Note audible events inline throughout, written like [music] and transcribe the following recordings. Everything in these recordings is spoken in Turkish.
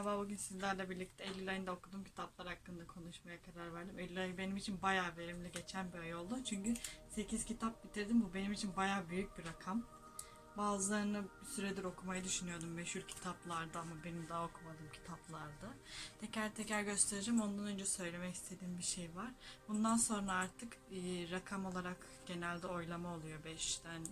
Merhaba, bugün sizlerle birlikte Eylül ayında okuduğum kitaplar hakkında konuşmaya karar verdim. Eylül ayı benim için bayağı verimli geçen bir ay oldu. Çünkü 8 kitap bitirdim. Bu benim için bayağı büyük bir rakam. Bazılarını bir süredir okumayı düşünüyordum meşhur kitaplarda ama benim daha okumadığım kitaplarda. Teker teker göstereceğim. Ondan önce söylemek istediğim bir şey var. Bundan sonra artık rakam olarak genelde oylama oluyor 5'ten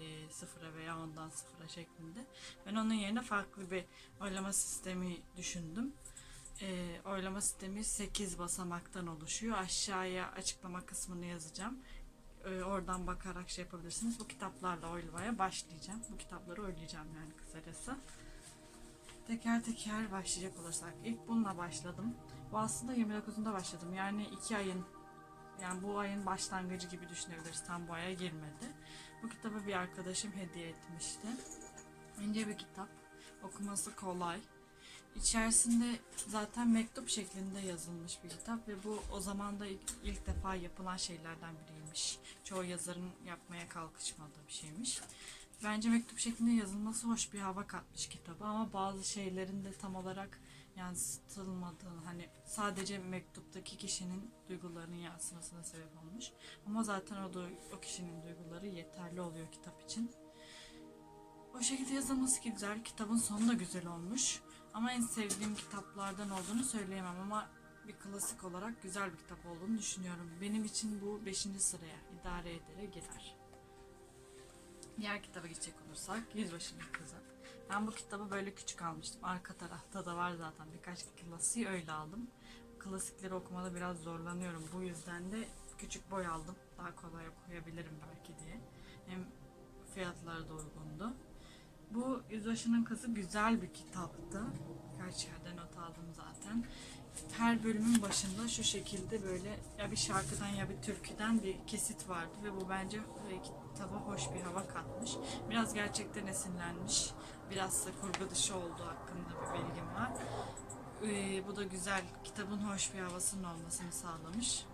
e, sıfıra veya ondan sıfıra şeklinde. Ben onun yerine farklı bir oylama sistemi düşündüm. E, oylama sistemi 8 basamaktan oluşuyor. Aşağıya açıklama kısmını yazacağım. E, oradan bakarak şey yapabilirsiniz. Bu kitaplarla oylamaya başlayacağım. Bu kitapları oylayacağım yani kısacası. Teker teker başlayacak olursak. ilk bununla başladım. Bu aslında 29'unda başladım. Yani 2 ayın yani bu ayın başlangıcı gibi düşünebiliriz. Tam bu aya girmedi. Bu kitabı bir arkadaşım hediye etmişti. İnce bir kitap. Okuması kolay. İçerisinde zaten mektup şeklinde yazılmış bir kitap ve bu o zaman da ilk, ilk defa yapılan şeylerden biriymiş. Çoğu yazarın yapmaya kalkışmadığı bir şeymiş. Bence mektup şeklinde yazılması hoş bir hava katmış kitaba ama bazı şeylerin de tam olarak yansıtılmadığını hani sadece mektuptaki kişinin duygularının yansımasına sebep olmuş. Ama zaten o, o kişinin duyguları yeterli oluyor kitap için. O şekilde yazılması ki güzel. Kitabın sonu da güzel olmuş. Ama en sevdiğim kitaplardan olduğunu söyleyemem ama bir klasik olarak güzel bir kitap olduğunu düşünüyorum. Benim için bu 5. sıraya idare edere girer. Diğer kitaba geçecek olursak Yüzbaşı'nın Kızı. Ben bu kitabı böyle küçük almıştım. Arka tarafta da var zaten birkaç klasiği öyle aldım. Klasikleri okumada biraz zorlanıyorum. Bu yüzden de küçük boy aldım. Daha kolay okuyabilirim belki diye. Hem fiyatları da uygundu. Bu Yüzbaşı'nın Kızı güzel bir kitaptı. Birkaç yerde not aldım zaten. Her bölümün başında şu şekilde böyle ya bir şarkıdan ya bir türküden bir kesit vardı ve bu bence e, kitaba hoş bir hava katmış. Biraz gerçekten esinlenmiş. Biraz da kurgu dışı olduğu hakkında bir bilgim var. Ee, bu da güzel. Kitabın hoş bir havasının olmasını sağlamış.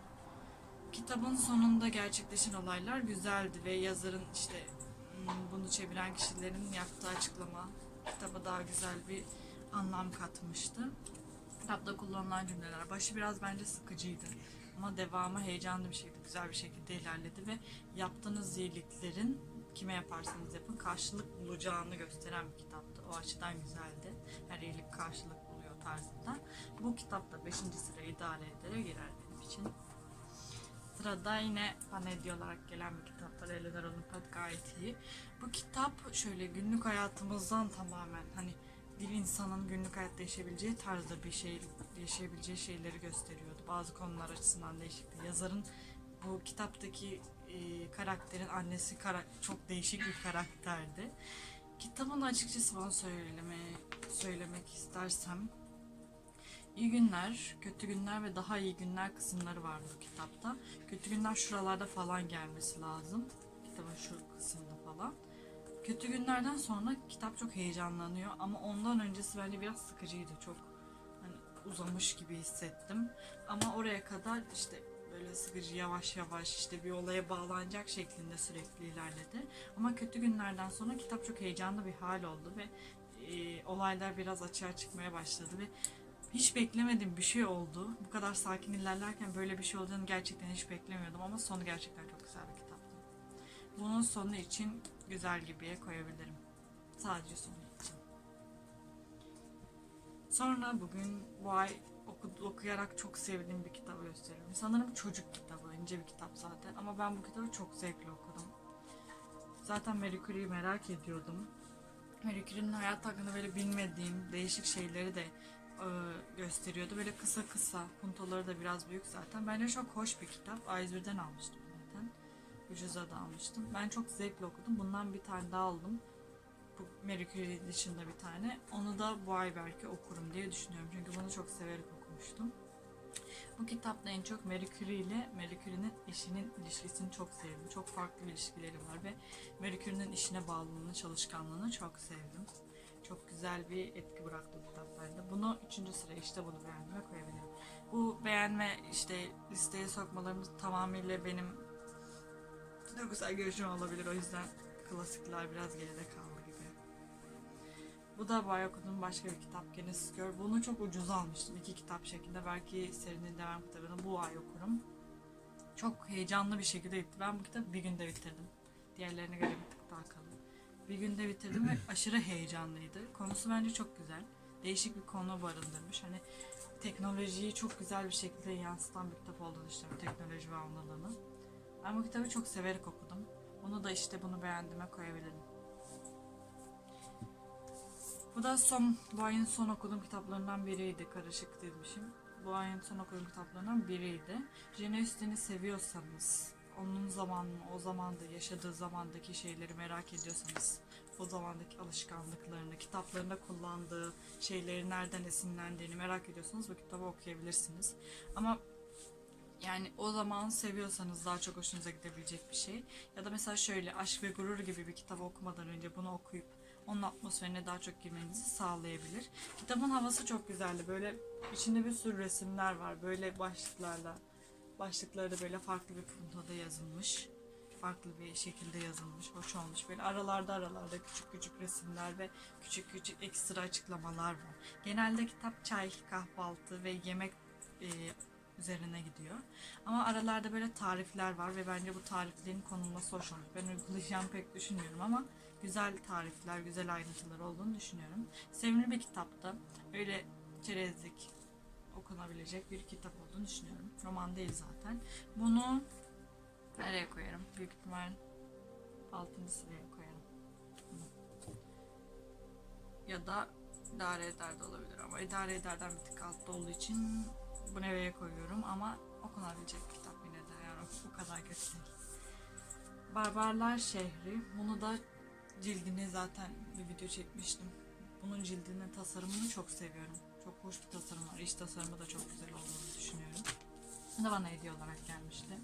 Kitabın sonunda gerçekleşen olaylar güzeldi ve yazarın işte hmm, bunu çeviren kişilerin yaptığı açıklama kitaba daha güzel bir anlam katmıştı. Kitapta kullanılan cümleler. Başı biraz bence sıkıcıydı. Ama devamı heyecanlı bir şekilde, güzel bir şekilde ilerledi ve yaptığınız iyiliklerin kime yaparsanız yapın karşılık bulacağını gösteren bir kitaptı. O açıdan güzeldi. Her iyilik karşılık buluyor tarzında. Bu kitap da 5. sıraya idare ederek girer benim için. Sırada yine bana hediye olarak gelen bir kitap var. Eleanor Olimpiyat gayet iyi. Bu kitap şöyle günlük hayatımızdan tamamen hani bir insanın günlük hayatta yaşayabileceği tarzda bir şey yaşayabileceği şeyleri gösteriyordu. Bazı konular açısından değişikti. Yazarın bu kitaptaki e, karakterin annesi kara- çok değişik bir karakterdi. Kitabın açıkçası bana söyleme, söylemek istersem İyi günler, kötü günler ve daha iyi günler kısımları var bu kitapta. Kötü günler şuralarda falan gelmesi lazım. Kitabın şu kısımda falan. Kötü günlerden sonra kitap çok heyecanlanıyor ama ondan öncesi bence biraz sıkıcıydı. Çok hani uzamış gibi hissettim. Ama oraya kadar işte böyle sıkıcı yavaş yavaş işte bir olaya bağlanacak şeklinde sürekli ilerledi. Ama kötü günlerden sonra kitap çok heyecanlı bir hal oldu ve e, olaylar biraz açığa çıkmaya başladı ve hiç beklemediğim bir şey oldu. Bu kadar sakin ilerlerken böyle bir şey olacağını gerçekten hiç beklemiyordum ama sonu gerçekten Bunun sonu için güzel gibiye koyabilirim. Sadece sonu için. Sonra bugün bu ay oku- okuyarak çok sevdiğim bir kitabı gösteriyorum. Sanırım çocuk kitabı, ince bir kitap zaten ama ben bu kitabı çok zevkle okudum. Zaten Marie Curie'yi merak ediyordum. Marie Curie'nin hayat hakkında böyle bilmediğim değişik şeyleri de e, gösteriyordu. Böyle kısa kısa, puntoları da biraz büyük zaten. Bence çok hoş bir kitap. A101'den almıştım. Ucuza da almıştım. Ben çok zevkle okudum. Bundan bir tane daha aldım. Bu Marie Curie dışında bir tane. Onu da bu ay belki okurum diye düşünüyorum. Çünkü bunu çok severek okumuştum. Bu kitapta en çok Marie ile Marie eşinin ilişkisini çok sevdim. Çok farklı ilişkileri var ve Marie işine bağlılığını, çalışkanlığını çok sevdim. Çok güzel bir etki bıraktı bu kitaplarda. Bunu üçüncü sıraya işte bunu beğenmeye koyabilirim. Bu beğenme işte listeye sokmalarımız tamamıyla benim duygusal görüşüm olabilir. O yüzden klasikler biraz geride kaldı gibi. Bu da okuduğum başka bir kitap Genesis Girl. Bunu çok ucuz almıştım. iki kitap şeklinde. Belki serinin devam kitabını bu ay okurum. Çok heyecanlı bir şekilde bitti. Ben bu kitabı bir günde bitirdim. Diğerlerine göre bir tık daha kalın. Bir günde bitirdim ve [clears throat] aşırı heyecanlıydı. Konusu bence çok güzel. Değişik bir konu barındırmış. Hani teknolojiyi çok güzel bir şekilde yansıtan bir kitap olduğunu düşünüyorum. Teknoloji ve alanı. Ben bu kitabı çok severek okudum. Bunu da işte bunu beğendiğime koyabilirim. Bu da son, bu ayın son okuduğum kitaplarından biriydi. Karışık dizmişim. Bu ayın son okuduğum kitaplarından biriydi. Jane Austen'i seviyorsanız, onun zaman, o zamanda yaşadığı zamandaki şeyleri merak ediyorsanız, o zamandaki alışkanlıklarını, kitaplarında kullandığı şeyleri nereden esinlendiğini merak ediyorsanız bu kitabı okuyabilirsiniz. Ama yani o zaman seviyorsanız daha çok hoşunuza gidebilecek bir şey. Ya da mesela şöyle Aşk ve Gurur gibi bir kitabı okumadan önce bunu okuyup onun atmosferine daha çok girmenizi sağlayabilir. Kitabın havası çok güzeldi. Böyle içinde bir sürü resimler var. Böyle başlıklarla. Başlıkları da böyle farklı bir puntoda yazılmış. Farklı bir şekilde yazılmış. Hoş olmuş. Böyle aralarda aralarda küçük küçük resimler ve küçük küçük ekstra açıklamalar var. Genelde kitap çay, kahvaltı ve yemek e, üzerine gidiyor. Ama aralarda böyle tarifler var ve bence bu tariflerin konulması hoş olmuş. Ben uygulayacağımı pek düşünmüyorum ama güzel tarifler, güzel ayrıntılar olduğunu düşünüyorum. Sevimli bir kitapta öyle çerezlik okunabilecek bir kitap olduğunu düşünüyorum. Roman değil zaten. Bunu nereye koyarım? Büyük ihtimal 6. sıraya koyarım. Ya da idare eder de olabilir ama idare ederden bir tık altta olduğu için bu nereye koyuyorum ama okunabilecek kitap yine de yani bu kadar kötü. Barbarlar Şehri. Bunu da cildini zaten bir video çekmiştim. Bunun cildinin tasarımını çok seviyorum. Çok hoş bir tasarım var. İç tasarımı da çok güzel olduğunu düşünüyorum. Bu da bana hediye olarak gelmişti.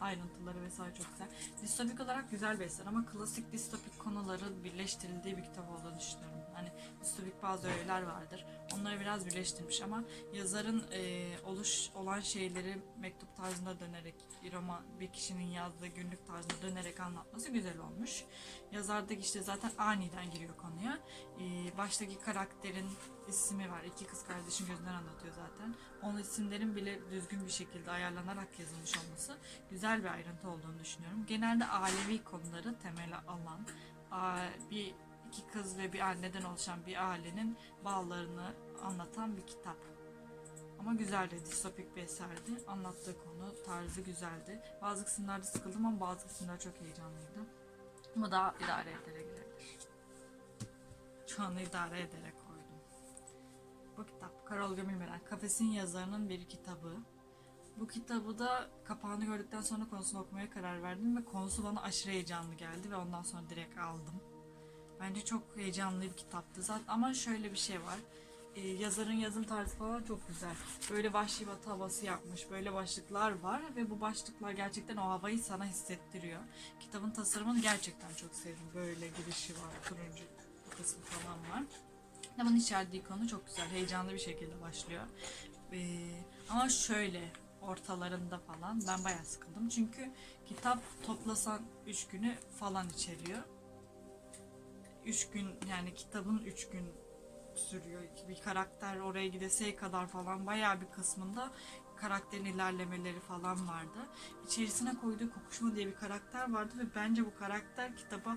Ayrıntıları vesaire çok güzel. Distopik olarak güzel bir eser ama klasik distopik konuların birleştirildiği bir kitap olduğunu düşünüyorum. Hani distopik bazı öğeler vardır. Onları biraz birleştirmiş ama yazarın e, oluş olan şeyleri mektup tarzında dönerek bir roman bir kişinin yazdığı günlük tarzında dönerek anlatması güzel olmuş. Yazardaki işte zaten aniden giriyor konuya. E, baştaki karakterin ismi var. İki kız kardeşin gözünden anlatıyor zaten. Onun isimlerin bile düzgün bir şekilde ayarlanarak yazılmış olması güzel bir ayrıntı olduğunu düşünüyorum. Genelde ailevi konuları temel alan bir iki kız ve bir anneden oluşan bir ailenin bağlarını anlatan bir kitap. Ama güzeldi, distopik bir eserdi. Anlattığı konu, tarzı güzeldi. Bazı kısımlarda sıkıldım ama bazı kısımlar çok heyecanlıydı. Ama daha idare ederek gidebilir. Şu anda idare ederek koydum. Bu kitap Karol Gömülmeden Kafesin yazarının bir kitabı. Bu kitabı da kapağını gördükten sonra konusunu okumaya karar verdim ve konusu bana aşırı heyecanlı geldi ve ondan sonra direkt aldım. Bence çok heyecanlı bir kitaptı zaten ama şöyle bir şey var. Ee, yazarın yazım tarzı falan çok güzel. Böyle vahşi batı havası yapmış. Böyle başlıklar var ve bu başlıklar gerçekten o havayı sana hissettiriyor. Kitabın tasarımını gerçekten çok sevdim. Böyle girişi var, turuncu kısmı falan var. Kitabın içerdiği konu çok güzel. Heyecanlı bir şekilde başlıyor. Ee, ama şöyle ortalarında falan ben bayağı sıkıldım. Çünkü kitap toplasan 3 günü falan içeriyor. 3 gün yani kitabın 3 gün sürüyor. Bir karakter oraya gideseye kadar falan bayağı bir kısmında karakterin ilerlemeleri falan vardı. İçerisine koyduğu Kokuşma diye bir karakter vardı ve bence bu karakter kitaba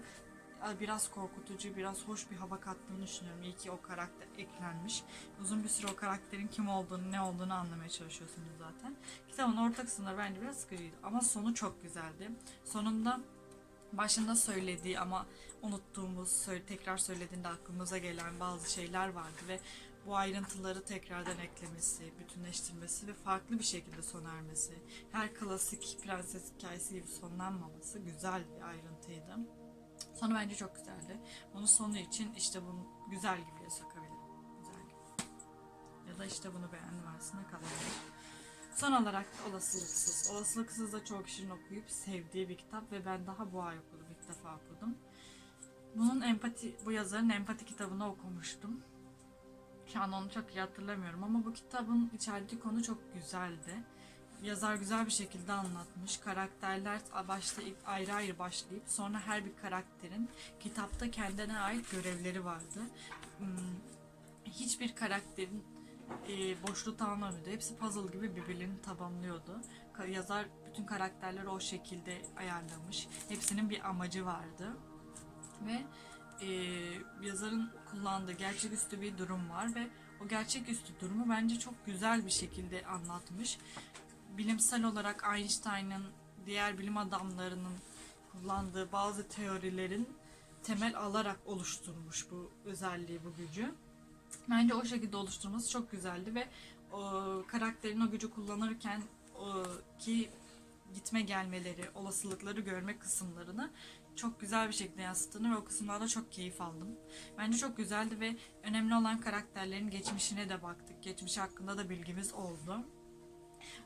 biraz korkutucu, biraz hoş bir hava kattığını düşünüyorum. İyi ki o karakter eklenmiş. Uzun bir süre o karakterin kim olduğunu, ne olduğunu anlamaya çalışıyorsunuz zaten. Kitabın orta kısımları bence biraz sıkıcıydı ama sonu çok güzeldi. Sonunda başında söylediği ama unuttuğumuz, tekrar söylediğinde aklımıza gelen bazı şeyler vardı ve bu ayrıntıları tekrardan eklemesi, bütünleştirmesi ve farklı bir şekilde sona ermesi, her klasik prenses hikayesi gibi sonlanmaması güzel bir ayrıntıydı. Sonu bence çok güzeldi. Bunun sonu için işte bunu güzel gibiye sokabilirim. Güzel gibi. Ya da işte bunu beğendim arasında kalabilir. Son olarak Olasılıksız. Olasılıksız da çok kişinin okuyup sevdiği bir kitap ve ben daha bu ay okudum. ilk defa okudum. Bunun empati, bu yazarın empati kitabını okumuştum. Şu an onu çok iyi hatırlamıyorum ama bu kitabın içerdiği konu çok güzeldi. yazar güzel bir şekilde anlatmış. Karakterler başta ayrı ayrı başlayıp sonra her bir karakterin kitapta kendine ait görevleri vardı. Hmm, Hiçbir karakterin e, boşluğu tamamlamıyordu. Hepsi puzzle gibi birbirlerini tamamlıyordu. Yazar bütün karakterleri o şekilde ayarlamış. Hepsinin bir amacı vardı. Ve e, yazarın kullandığı gerçeküstü bir durum var ve o gerçeküstü durumu bence çok güzel bir şekilde anlatmış. Bilimsel olarak Einstein'ın diğer bilim adamlarının kullandığı bazı teorilerin temel alarak oluşturmuş bu özelliği, bu gücü. Bence o şekilde oluşturması çok güzeldi ve o karakterin o gücü kullanırken o ki gitme gelmeleri, olasılıkları görme kısımlarını çok güzel bir şekilde yansıttığını ve o kısımlarda çok keyif aldım. Bence çok güzeldi ve önemli olan karakterlerin geçmişine de baktık. Geçmişi hakkında da bilgimiz oldu.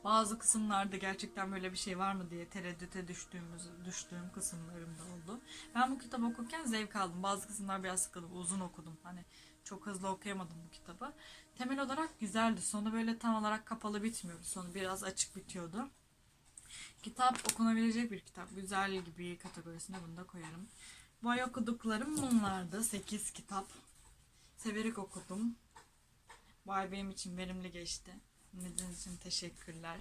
Bazı kısımlarda gerçekten böyle bir şey var mı diye tereddüte düştüğümüz düştüğüm kısımlarım da oldu. Ben bu kitabı okurken zevk aldım. Bazı kısımlar biraz sıkıldı. Uzun okudum. Hani çok hızlı okuyamadım bu kitabı. Temel olarak güzeldi. Sonu böyle tam olarak kapalı bitmiyordu. Sonu biraz açık bitiyordu. Kitap okunabilecek bir kitap. Güzel gibi kategorisine bunu da koyarım. Bu ay okuduklarım bunlardı. 8 kitap. Severek okudum. Bu ay benim için verimli geçti. Dinlediğiniz için teşekkürler.